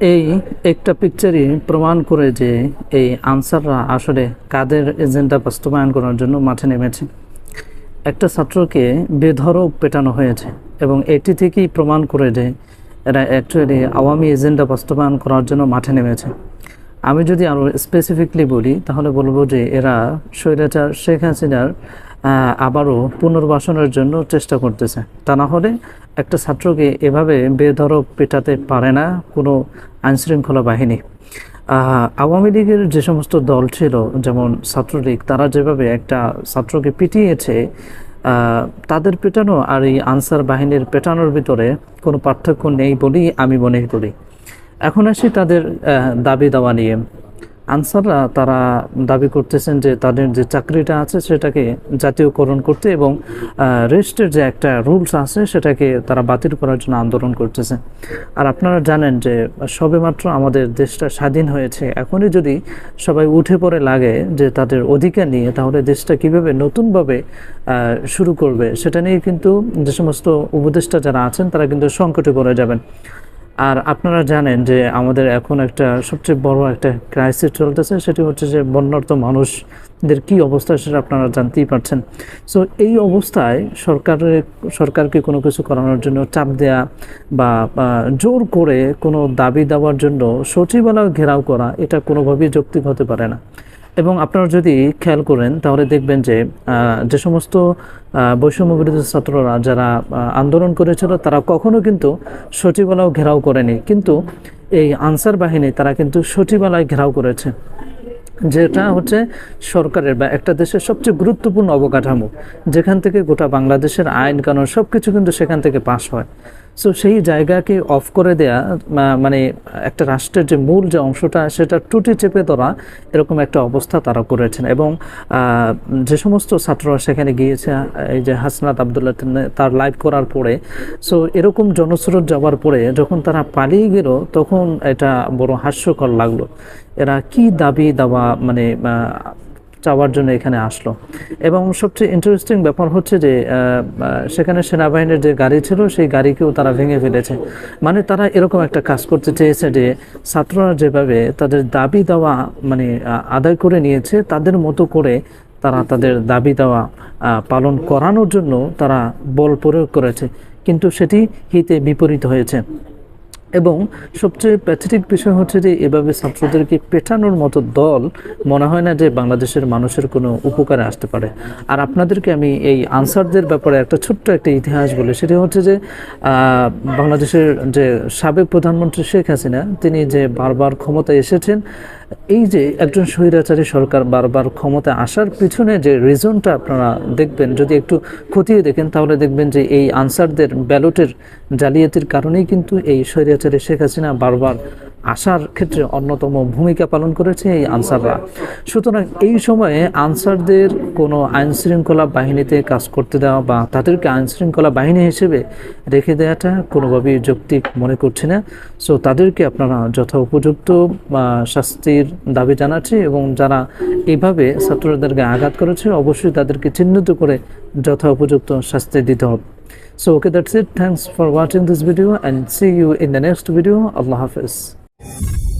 এই একটা পিকচারই প্রমাণ করে যে এই আনসাররা আসলে কাদের এজেন্ডা বাস্তবায়ন করার জন্য মাঠে নেমেছে। একটা ছাত্রকে বেধরক পেটানো হয়েছে এবং এটি থেকেই প্রমাণ করে যে এরা অ্যাকচুয়ালি আওয়ামী এজেন্ডা বাস্তবায়ন করার জন্য মাঠে নেমেছে। আমি যদি আরও স্পেসিফিকলি বলি, তাহলে বলব যে এরা স্বৈরাচার শেখ হাসিনার আবারও পুনর্বাসনের জন্য চেষ্টা করতেছে। তা না হলে একটা ছাত্রকে এভাবে বেধরক পেটাতে পারে না কোনো আইনশৃঙ্খলা বাহিনী। আওয়ামী লীগের যে সমস্ত দল ছিল, যেমন ছাত্রলীগ, তারা যেভাবে একটা ছাত্রকে পিটিয়েছে তাদের পেটানো আর এই আনসার বাহিনীর পেটানোর ভিতরে কোনো পার্থক্য নেই বলেই আমি মনে করি। এখন আসি তাদের দাবি দাওয়া নিয়ে। আনসাররা তারা দাবি করতেছেন যে তাদের যে চাকরিটা আছে সেটাকে জাতীয়করণ করতে এবং রেস্টের যে একটা রুলস আছে সেটাকে তারা বাতিল করার জন্য আন্দোলন করতেছে। আর আপনারা জানেন যে সবেমাত্র আমাদের দেশটা স্বাধীন হয়েছে, এখনই যদি সবাই উঠে পড়ে লাগে যে তাদের অধিকার নিয়ে, তাহলে দেশটা কীভাবে নতুনভাবে শুরু করবে, সেটা নিয়ে কিন্তু যে সমস্ত উপদেষ্টা যারা আছেন তারা কিন্তু সংকটে পড়ে যাবেন। আর আপনারা জানেন যে আমাদের এখন একটা সবচেয়ে বড় একটা ক্রাইসিস চলতেছে, সেটি হচ্ছে যে বন্যার্ত মানুষদের কি অবস্থা সেটা আপনারা জানতেই পারছেন। সো এই অবস্থায় সরকারের সরকারকে কোনো কিছু করানোর জন্য চাপ দেয়া বা বা জোর করে কোনো দাবি দেওয়ার জন্য সচিবালয় ঘেরাও করা, এটা কোনোভাবেই যৌক্তিক হতে পারে না। এবং আপনারা যদি খেয়াল করেন, তাহলে দেখবেন যে যে সমস্ত বৈষম্য বিরোধী ছাত্ররা যারা আন্দোলন করেছিল, তারা কখনো কিন্তু সচিবালয় ঘেরাও করেনি। কিন্তু এই আনসার বাহিনী, তারা কিন্তু সচিবালয় ঘেরাও করেছে। যেটা হচ্ছে সরকারের বা একটা দেশের সবচেয়ে গুরুত্বপূর্ণ অবকাঠামো, যেখান থেকে গোটা বাংলাদেশের আইন কানুন সব কিছু কিন্তু সেখান থেকে পাশ হয়। সো সেই জায়গাকে অফ করে দেয়া মানে একটা রাষ্ট্রের যে মূল যে অংশটা, সেটা টুটি চেপে ধরা, এরকম একটা অবস্থা তারা করেছেন। এবং যে সমস্ত ছাত্ররা সেখানে গিয়েছে, এই যে হাসনাত আবদুল্লাহ তার লাইভ করার পরে সো এরকম জনস্রোত যাওয়ার পরে, যখন তারা পালিয়ে গেল, তখন এটা বড় হাস্যকর লাগল। এরা কি দাবি দাওয়া মানে চাওয়ার জন্য এখানে আসলো। এবং সবচেয়ে ইন্টারেস্টিং ব্যাপার হচ্ছে যে সেখানে সেনাবাহিনীর যে গাড়ি ছিল, সেই গাড়িকেও তারা ভেঙে ফেলেছে। মানে তারা এরকম একটা কাজ করতে চেয়েছে যে, ছাত্ররা যেভাবে তাদের দাবি দেওয়া মানে আদায় করে নিয়েছে, তাদের মতো করে তারা তাদের দাবি দেওয়া পালন করানোর জন্য তারা বল প্রয়োগ করেছে। কিন্তু সেটি হিতে বিপরীত হয়েছে। এবং সবচেয়ে প্যাথেটিক বিষয় হচ্ছে যে এভাবে ছাত্রদেরকে পেটানোর মতো দল মনে হয় না যে বাংলাদেশের মানুষের কোনো উপকারে আসতে পারে। আর আপনাদেরকে আমি এই আনসারদের ব্যাপারে একটা ছোট্ট একটা ইতিহাস বলি। সেটা হচ্ছে যে বাংলাদেশের যে সাবেক প্রধানমন্ত্রী শেখ হাসিনা, তিনি যে বারবার ক্ষমতায় এসেছেন এই যে একজন স্বৈরাচারী সরকার বারবার ক্ষমতা আসার পিছনে যে রিজনটা আপনারা দেখবেন, যদি একটু খতিয়ে দেখেন, তাহলে দেখবেন যে এই আনসারদের ব্যালটের জালিয়াতির কারণেই কিন্তু এই স্বৈরাচারী শেখ হাসিনা বারবার আসার ক্ষেত্রে অন্যতম ভূমিকা পালন করেছে এই আনসাররা সুতরাং এই সময়ে আনসারদের কোনো আইন শৃঙ্খলা বাহিনীতে কাজ করতে দেওয়া বা তাদেরকে আইন শৃঙ্খলা বাহিনী হিসেবে রেখে দেওয়াটা কোনোভাবেই যৌক্তিক মনে করছি না সো তাদেরকে আপনারা যথা উপযুক্ত শাস্তির দাবি জানাচ্ছি এবং যারা এইভাবে ছাত্রদেরকে আঘাত করেছে অবশ্যই তাদেরকে চিহ্নিত করে যথা উপযুক্ত শাস্তি দিতে হবে So okay, that's it. Thanks for watching this video and see you in the next video. Allah Hafiz. you